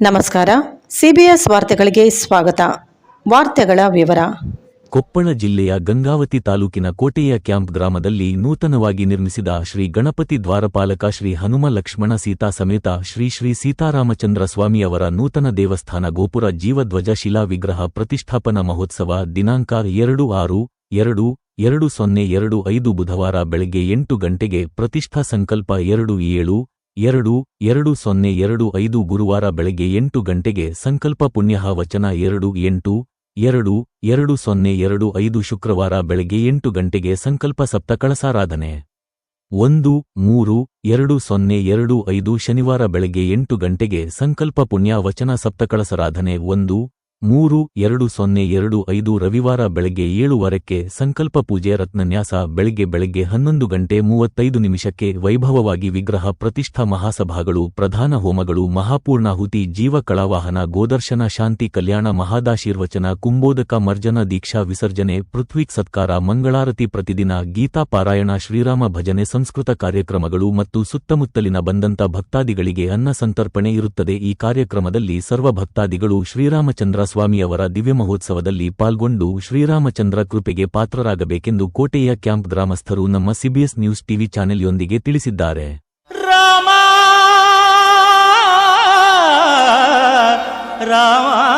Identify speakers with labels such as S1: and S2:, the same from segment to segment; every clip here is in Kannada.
S1: ನಮಸ್ಕಾರ. ಸಿಬಿಎಸ್ ವಾರ್ತೆಗಳಿಗೆ ಸ್ವಾಗತ. ವಾರ್ತೆಗಳ ವಿವರ.
S2: ಕೊಪ್ಪಳ ಜಿಲ್ಲೆಯ ಗಂಗಾವತಿ ತಾಲೂಕಿನ ಕೋಟೆಯ ಕ್ಯಾಂಪ್ ಗ್ರಾಮದಲ್ಲಿ ನೂತನವಾಗಿ ನಿರ್ಮಿಸಿದ ಶ್ರೀ ಗಣಪತಿ ದ್ವಾರಪಾಲಕ ಶ್ರೀ ಹನುಮ ಲಕ್ಷ್ಮಣ ಸೀತಾ ಸಮೇತ ಶ್ರೀ ಶ್ರೀ ಸೀತಾರಾಮಚಂದ್ರ ಸ್ವಾಮಿಯವರ ನೂತನ ದೇವಸ್ಥಾನ ಗೋಪುರ ಜೀವಧ್ವಜ ಶಿಲಾ ವಿಗ್ರಹ ಪ್ರತಿಷ್ಠಾಪನಾ ಮಹೋತ್ಸವ ದಿನಾಂಕ ಎರಡು ಆರು ಎರಡು ಎರಡು ಸೊನ್ನೆ ಎರಡು ಐದು ಬುಧವಾರ ಬೆಳಗ್ಗೆ ಎಂಟು ಗಂಟೆಗೆ ಪ್ರತಿಷ್ಠಾ ಸಂಕಲ್ಪ ಎರಡು ಏಳು ಎರಡು ಎರಡು ಸೊನ್ನೆ ಎರಡು ಐದು ಗುರುವಾರ ಬೆಳಗ್ಗೆ ಎಂಟು ಗಂಟೆಗೆ ಸಂಕಲ್ಪ ಪುಣ್ಯಹ ವಚನ ಎರಡು, ಎಂಟು, ಎರಡು ಎರಡು ಸೊನ್ನೆ ಎರಡು ಐದು ಶುಕ್ರವಾರ ಬೆಳಗ್ಗೆ ಎಂಟು ಗಂಟೆಗೆ ಸಂಕಲ್ಪ ಸಪ್ತ ಕಳಸಾರಾಧನೆ. ಒಂದು, ಮೂರು, ಎರಡು ಸೊನ್ನೆ ಎರಡು ಐದು ಶನಿವಾರ ಬೆಳಗ್ಗೆ ಎಂಟು ಗಂಟೆಗೆ ಸಂಕಲ್ಪ ಪುಣ್ಯ ವಚನ ಸಪ್ತಕಳಸರಾಧನೆ ಒಂದು ಮೂರು, ಎರಡು, ಸೊನ್ನೆ, ಎರಡು, ಐದು ರವಿವಾರ ಬೆಳಗ್ಗೆ ಏಳುವರೆಕ್ಕೆ ಸಂಕಲ್ಪ ಪೂಜೆ ರತ್ನನ್ಯಾಸ ಬೆಳಗ್ಗೆ ಬೆಳಗ್ಗೆ ಹನ್ನೊಂದು ಗಂಟೆ ಮೂವತ್ತೈದು ನಿಮಿಷಕ್ಕೆ ವೈಭವವಾಗಿ ವಿಗ್ರಹ ಪ್ರತಿಷ್ಠಾ ಮಹಾಸಭಾಗಳು, ಪ್ರಧಾನ ಹೋಮಗಳು, ಮಹಾಪೂರ್ಣಾಹುತಿ, ಜೀವ ಕಳಾವಾಹನ, ಗೋದರ್ಶನ ಶಾಂತಿ ಕಲ್ಯಾಣ, ಮಹಾದಾಶೀರ್ವಚನ ಕುಂಬೋದಕ ಮರ್ಜನ ದೀಕ್ಷಾ ವಿಸರ್ಜನೆ, ಪೃಥ್ವಿಕ್ ಸತ್ಕಾರ, ಮಂಗಳಾರತಿ ಪ್ರತಿದಿನ ಗೀತಾ ಪಾರಾಯಣ, ಶ್ರೀರಾಮ ಭಜನೆ, ಸಂಸ್ಕೃತ ಕಾರ್ಯಕ್ರಮಗಳು ಮತ್ತು ಸುತ್ತಮುತ್ತಲಿನ ಬಂದಂತ ಭಕ್ತಾದಿಗಳಿಗೆ ಅನ್ನ ಸಂತರ್ಪಣೆ ಇರುತ್ತದೆ. ಈ ಕಾರ್ಯಕ್ರಮದಲ್ಲಿ ಸರ್ವ ಭಕ್ತಾದಿಗಳು ಶ್ರೀರಾಮಚಂದ್ರ ಸ್ವಾಮಿಯವರ ದಿವ್ಯ ಮಹೋತ್ಸವದಲ್ಲಿ ಪಾಲ್ಗೊಂಡು ಶ್ರೀರಾಮಚಂದ್ರ ಕೃಪೆಗೆ ಪಾತ್ರರಾಗಬೇಕೆಂದು ಕೋಟೆಯ ಕ್ಯಾಂಪ್ ಗ್ರಾಮಸ್ಥರು ನಮ್ಮ ಸಿಬಿಎಸ್ ನ್ಯೂಸ್ ಟಿವಿ ಚಾನೆಲ್ಯೊಂದಿಗೆ ತಿಳಿಸಿದ್ದಾರೆ.
S3: ರಾಮ.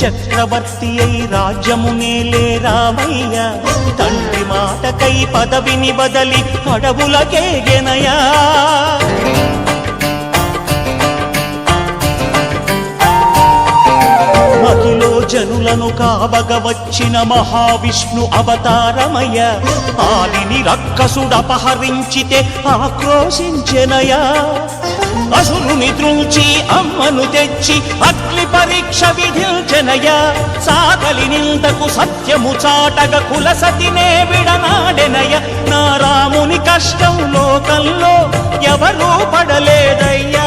S3: చక్రవర్తి అయి రాజ్యమునేలే రామయ్య. తండ్రి మాటకై పదవిని బదలి అడవులకేగెనయా మహిలో జనులను కావగ వచ్చిన మహావిష్ణు అవతారమయ ఆలిని రక్కసుడపహరించితే ఆక్రోశించెనయా అసురుని త్రుంచి అమ్మను తెచ్చి అగ్ని పరీక్ష విధించనయ సాగలి నిందకు సత్యము చాటగ కులసతినే విడనాడెనయ నా రాముని కష్టం లోకంలో ఎవరూ పడలేదయ్యా.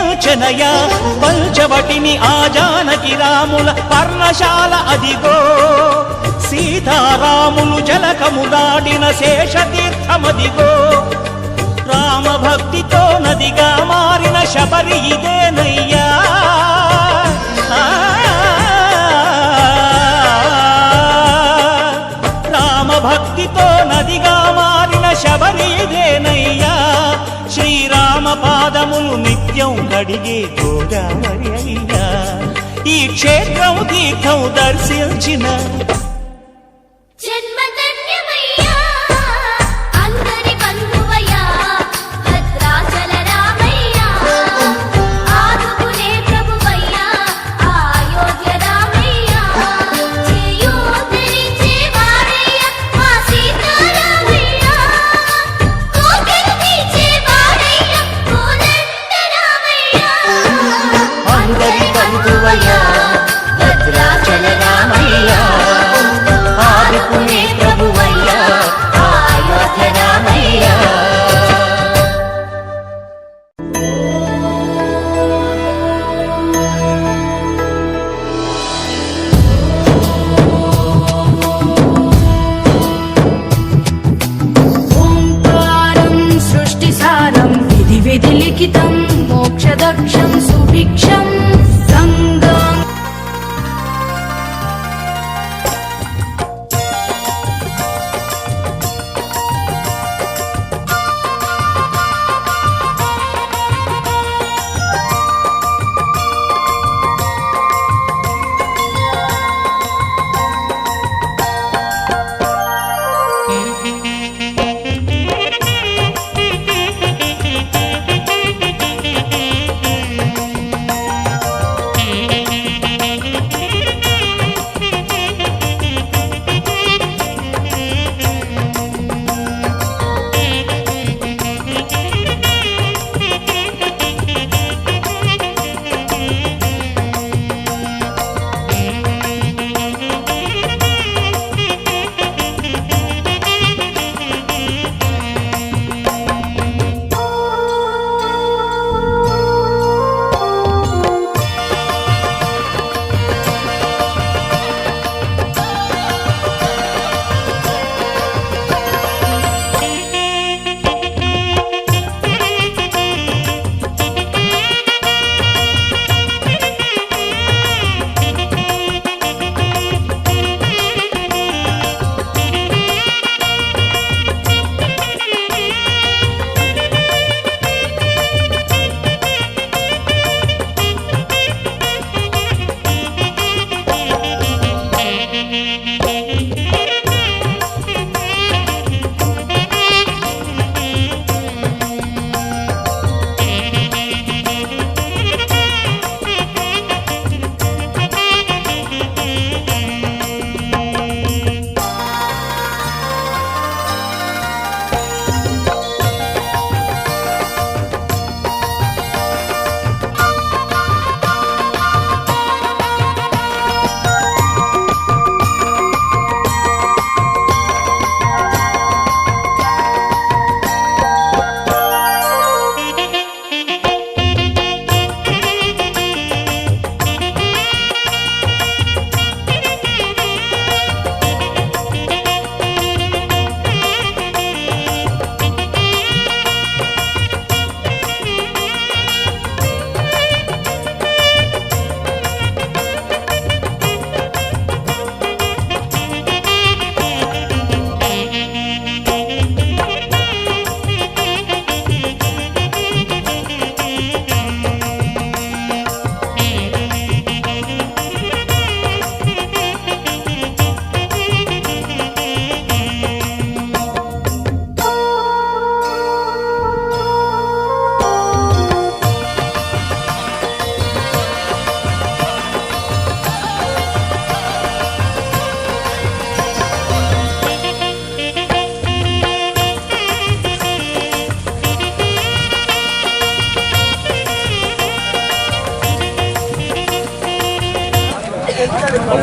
S3: చేయించనయా పంచవటిని ఆ జానకి రాముల పర్ణశాల అదిగో. సీతారాములు జలకము దాడిన శేషతీర్థమదిగో. రామ భక్తితో నదిగా మారిన శబరి ఇదేనయ్యా. రామ భక్తితో నదిగా మారిన శబరి ఇదేనయ్యా. శ్రీరామ పాదములు నిత్యం కడిగే గోదావరి అయ్యా. ఈ క్షేత్రం తీర్థం దర్శించిన
S4: హరి బంధువయ్యా భద్రాచల రామయ్యా ఆదుకునే ప్రభువయ్యా ఆయోధ్య రామయ్యా.
S5: सुभिक्षम्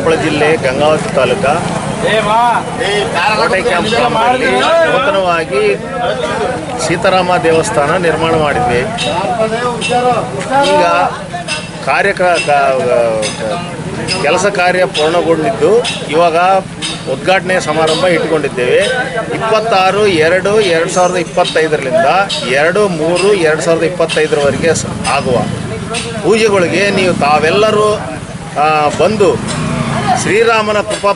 S6: ಕೊಪ್ಪಳ ಜಿಲ್ಲೆ ಗಂಗಾವತಿ ತಾಲೂಕಾ. ಕೋಟೆ ಕ್ಯಾಂಪ್ ಗ್ರಾಮದಲ್ಲಿ ನೂತನವಾಗಿ ಸೀತಾರಾಮ ದೇವಸ್ಥಾನ ನಿರ್ಮಾಣ ಮಾಡಿದ್ವಿ. ಈಗ ಕಾರ್ಯ ಕೆಲಸ ಕಾರ್ಯ ಪೂರ್ಣಗೊಂಡಿದ್ದು ಇವಾಗ ಉದ್ಘಾಟನೆ ಸಮಾರಂಭ ಇಟ್ಕೊಂಡಿದ್ದೇವೆ ಇಪ್ಪತ್ತಾರು, ಎರಡು ಎರಡು ಸಾವಿರದ ಇಪ್ಪತ್ತೈದರಿಂದ ಎರಡು, ಮೂರು, ಎರಡು ಸಾವಿರದ ಇಪ್ಪತ್ತೈದರವರೆಗೆ ಆಗುವ. ಪೂಜೆಗಳಿಗೆ ನೀವು ತಾವೆಲ್ಲರೂ ಬಂದು ಶ್ರೀರಾಮನ ಕೃಪಾ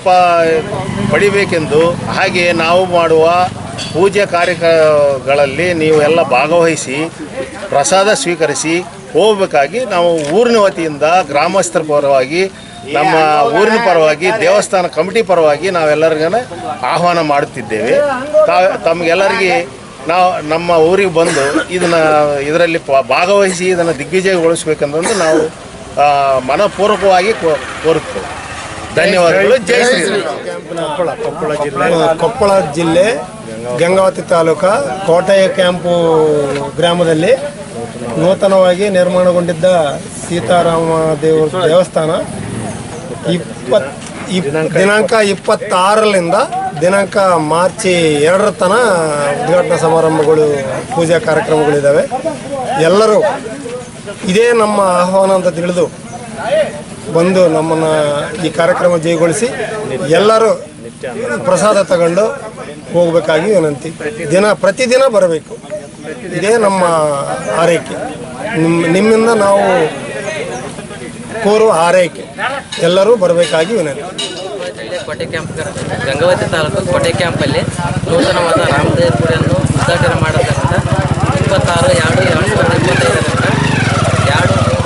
S6: ಪಡಿಬೇಕೆಂದು ಹಾಗೆ ನಾವು ಮಾಡುವ ಪೂಜೆ ಕಾರ್ಯಗಳಲ್ಲಿ ನೀವು ಎಲ್ಲ ಭಾಗವಹಿಸಿ, ಪ್ರಸಾದ ಸ್ವೀಕರಿಸಿ ಹೋಗಬೇಕಾಗಿ ನಾವು ಊರಿನ ವತಿಯಿಂದ ಗ್ರಾಮಸ್ಥರ ಪರವಾಗಿ, ನಮ್ಮ ಊರಿನ ಪರವಾಗಿ, ದೇವಸ್ಥಾನ ಕಮಿಟಿ ಪರವಾಗಿ ನಾವೆಲ್ಲರಿಗೂ ಆಹ್ವಾನ ಮಾಡುತ್ತಿದ್ದೇವೆ. ತಮಗೆಲ್ಲರಿಗೆ ನಾವು, ನಮ್ಮ ಊರಿಗೆ ಬಂದು ಇದನ್ನು, ಇದರಲ್ಲಿ ಭಾಗವಹಿಸಿ ಇದನ್ನು ದಿಗ್ವಿಜಯಗೊಳಿಸ್ಬೇಕಂತಂದು ನಾವು ಮನಪೂರ್ವಕವಾಗಿ ಕೋರುತ್ತೇವೆ. ಧನ್ಯವಾದಗಳು. ಜೈ ಶ್ರೀರಾಮ್.
S7: ಕೊಪ್ಪಳ ಕೊಪ್ಪಳ ಜಿಲ್ಲೆ ಕೊಪ್ಪಳ ಜಿಲ್ಲೆ ಗಂಗಾವತಿ ತಾಲೂಕ ಕೋಟೆಯ ಕ್ಯಾಂಪು ಗ್ರಾಮದಲ್ಲಿ ನೂತನವಾಗಿ ನಿರ್ಮಾಣಗೊಂಡಿದ್ದ ಸೀತಾರಾಮ ದೇವರ ದೇವಸ್ಥಾನ. ಇಪ್ಪತ್ ಇಪ್ ದಿನಾಂಕ ಇಪ್ಪತ್ತಾರರಿಂದ ದಿನಾಂಕ ಮಾರ್ಚ್ ಎರಡರ ತನ ಉದ್ಘಾಟನಾ ಸಮಾರಂಭಗಳು ಪೂಜಾ ಕಾರ್ಯಕ್ರಮಗಳಿದ್ದಾವೆ. ಎಲ್ಲರೂ ಇದೇ ನಮ್ಮ ಆಹ್ವಾನ ಅಂತ ತಿಳಿದು ಬಂದು ನಮ್ಮನ್ನು ಈ ಕಾರ್ಯಕ್ರಮ ಜಯಗೊಳಿಸಿ ಎಲ್ಲರೂ ಪ್ರಸಾದ ತಗೊಂಡು ಹೋಗಬೇಕಾಗಿ ವಿನಂತಿ. ದಿನ, ಪ್ರತಿದಿನ ಬರಬೇಕು. ಇದೇ ನಮ್ಮ ಆರೈಕೆ ನಿಮ್ಮ ನಿಮ್ಮಿಂದ ನಾವು ಕೋರುವ ಆರೈಕೆ ಎಲ್ಲರೂ ಬರಬೇಕಾಗಿ ವಿನಂತಿ.
S8: ಕೋಟೆ ಕ್ಯಾಂಪ್ ಗಂಗಾವತಿ ತಾಲೂಕು ಕೋಟೆ ಕ್ಯಾಂಪಲ್ಲಿ ನೂತನವಾದ ರಾಮದೇವ್ ಗುಡಿಯನ್ನು ಉದ್ಘಾಟನೆ ಮಾಡತಕ್ಕಂಥ ಇಪ್ಪತ್ತಾರು ಎರಡು ಎರಡು ಸಾವಿರದ ಇಪ್ಪತ್ತೈದರಿಂದ ಎರಡು ಮೂರು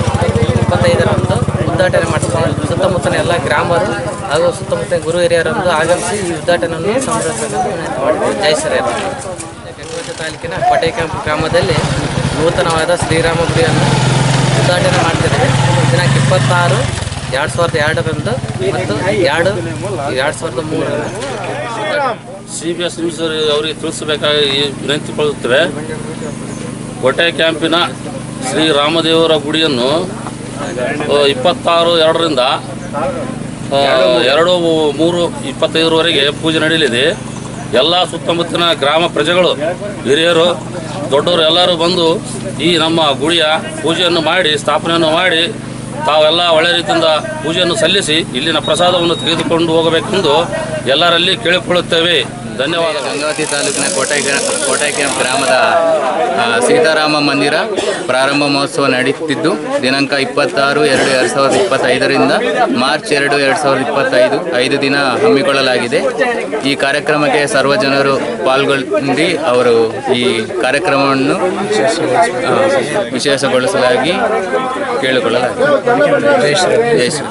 S8: ಇಪ್ಪತ್ತೈದರಂದು ಉದ್ಘಾಟನೆ ಮಾಡ್ತಾರೆ ಸುತ್ತಮುತ್ತಲ ಎಲ್ಲ ಗ್ರಾಮರು ಹಾಗೂ ಸುತ್ತಮುತ್ತ ಗುರು ಹಿರಿಯರೊಂದು ಆಗಮಿಸಿ ಈ ಉದ್ಘಾಟನೆಯನ್ನು ಸಂಭ್ರಮಿಸಬೇಕು ಜೈ ಶ್ರೀರಾಮ್ ಗಂಗಾವತಿ ತಾಲೂಕಿನ ಪಟೇ ಕ್ಯಾಂಪ್ ಗ್ರಾಮದಲ್ಲಿ ನೂತನವಾದ ಶ್ರೀರಾಮ ಗುಡಿಯನ್ನು ಉದ್ಘಾಟನೆ ಮಾಡ್ತಿದ್ದೇವೆ. ದಿನಾಂಕ ಇಪ್ಪತ್ತಾರು ಎರಡು ಸಾವಿರದ ಎರಡರಂದು ಮತ್ತು ಎರಡು ಎರಡು ಸಾವಿರದ ಮೂರರಂದು.
S9: ಸಿ ಬಿ ಎಸ್ ನ್ಯೂಸ್ ಅವರಿಗೆ ತಿಳಿಸಬೇಕಾಗಿ ವಿನಂತಿಕೊಳ್ಳುತ್ತೇವೆ ಕೋಟೆ ಕ್ಯಾಂಪಿನ ಶ್ರೀ ರಾಮದೇವರ ಗುಡಿಯನ್ನು ಇಪ್ಪತ್ತಾರು ಎರಡರಿಂದ ಎರಡು ಮೂರು ಇಪ್ಪತ್ತೈದರವರೆಗೆ ಪೂಜೆ ನಡೆಯಲಿದೆ ಎಲ್ಲ ಸುತ್ತಮುತ್ತಲಿನ ಗ್ರಾಮ ಪ್ರಜೆಗಳು, ಹಿರಿಯರು, ದೊಡ್ಡವರು ಎಲ್ಲರೂ ಬಂದು ಈ ನಮ್ಮ ಗುಡಿಯ ಪೂಜೆಯನ್ನು ಮಾಡಿ, ಸ್ಥಾಪನೆಯನ್ನು ಮಾಡಿ, ತಾವೆಲ್ಲ ಒಳ್ಳೆ ರೀತಿಯಿಂದ ಪೂಜೆಯನ್ನು ಸಲ್ಲಿಸಿ, ಇಲ್ಲಿನ ಪ್ರಸಾದವನ್ನು ತೆಗೆದುಕೊಂಡು ಹೋಗಬೇಕೆಂದು ಎಲ್ಲರಲ್ಲಿ ಕೇಳಿಕೊಳ್ಳುತ್ತೇವೆ. ಧನ್ಯವಾದ
S10: ಗಂಗಾವತಿ ತಾಲೂಕಿನ ಕೋಟೆ ಕೋಟೆ ಕ್ಯಾಂಪ್ ಗ್ರಾಮದ ಸೀತಾರಾಮ ಮಂದಿರ ಪ್ರಾರಂಭ ಮಹೋತ್ಸವ ನಡೆಯುತ್ತಿದ್ದು ದಿನಾಂಕ ಇಪ್ಪತ್ತಾರು ಎರಡು ಎರಡು ಸಾವಿರದ ಇಪ್ಪತ್ತೈದರಿಂದ ಮಾರ್ಚ್ ಎರಡು ಎರಡು ಸಾವಿರದ ಇಪ್ಪತ್ತೈದು ಐದು ದಿನ ಹಮ್ಮಿಕೊಳ್ಳಲಾಗಿದೆ. ಈ ಕಾರ್ಯಕ್ರಮಕ್ಕೆ ಸರ್ವ ಜನರು ಪಾಲ್ಗೊಂಡು ಅವರು ಈ ಕಾರ್ಯಕ್ರಮವನ್ನು ವಿಶೇಷಗೊಳಿಸಲಾಗಿ ಕೇಳಿಕೊಳ್ಳಲಾಗಿದೆ. ಜೈ ಶ್ರೀ.